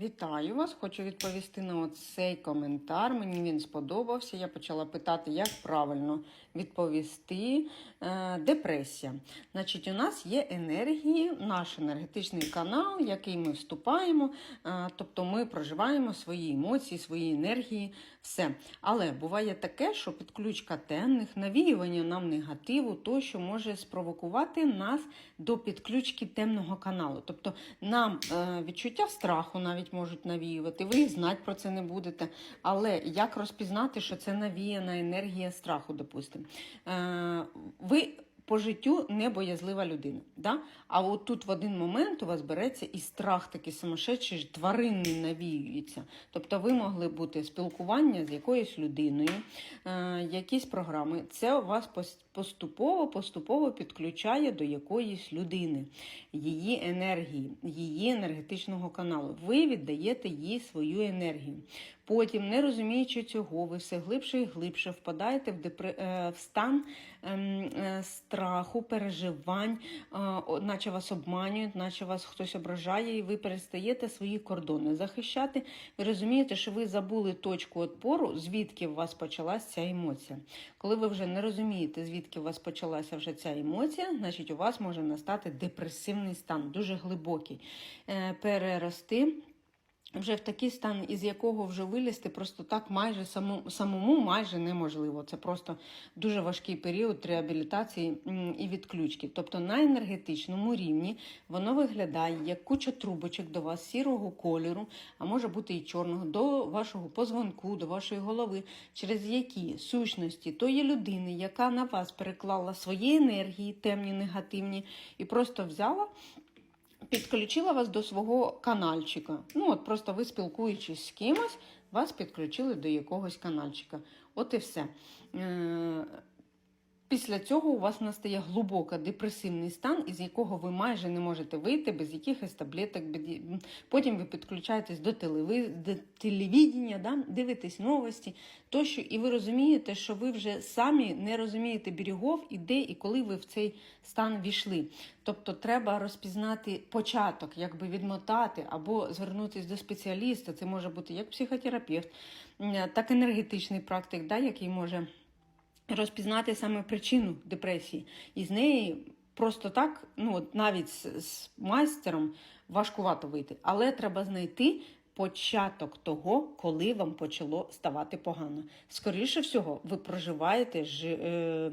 Вітаю вас! Хочу відповісти на цей коментар. Мені він сподобався. Я почала питати, як правильно відповісти. Е, Депресія. Значить, у нас є енергії, наш енергетичний канал, який ми вступаємо. Е, Тобто ми проживаємо свої емоції, свої енергії, все. Але буває таке, що підключка темних, навіювання нам негативу, то, що може спровокувати нас до підключки темного каналу. Тобто нам е, відчуття страху навіть можуть навіювати. Ви знати про це не будете. Але як розпізнати, що це навіяна енергія страху, допустимо? Е, ви по життю не боязлива людина. Да? А от тут в один момент у вас береться і страх такий самошедший, тваринний навіюється. Тобто ви могли бути спілкування з якоюсь людиною, е, якісь програми. Це у вас поступово поступово підключає до якоїсь людини, її енергії, її енергетичного каналу. Ви віддаєте їй свою енергію. Потім, не розуміючи цього, ви все глибше і глибше впадаєте в, депр... е, в стан ем, е, страху, переживань, е, наче вас обманюють, наче вас хтось ображає, і ви перестаєте свої кордони захищати. Ви розумієте, що ви забули точку отпору, звідки у вас почалася ця емоція. Коли ви вже не розумієте, звідки у вас почалася вже ця емоція, значить у вас може настати депресивний стан, дуже глибокий. Перерости вже в такий стан, із якого вже вилізти просто так майже самому, самому майже неможливо. Це просто дуже важкий період реабілітації і відключки. Тобто на енергетичному рівні воно виглядає як куча трубочок до вас сірого кольору, а може бути і чорного, до вашого позвонку, до вашої голови, через які сущності тої людини, яка на вас переклала свої енергії, темні, негативні, і просто взяла. Підключила вас до свого канальчика. Ну, от просто ви спілкуючись з кимось, вас підключили до якогось канальчика. От і все. Після цього у вас настає глибоко депресивний стан, із якого ви майже не можете вийти без якихось таблеток. Потім ви підключаєтесь до телевідення, да? дивитесь новості, тощо, і ви розумієте, що ви вже самі не розумієте берегов і де і коли ви в цей стан війшли. Тобто треба розпізнати початок, якби відмотати або звернутися до спеціаліста. Це може бути як психотерапевт, так і енергетичний практик, да, який може розпізнати саме причину депресії. І з неї просто так, ну от навіть з, з майстером важкувато вийти, але треба знайти. Початок того, коли вам почало ставати погано. Скоріше всього, ви проживаєте ж, е,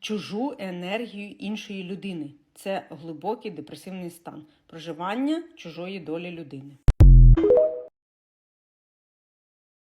чужу енергію іншої людини. Це глибокий депресивний стан проживання чужої долі людини.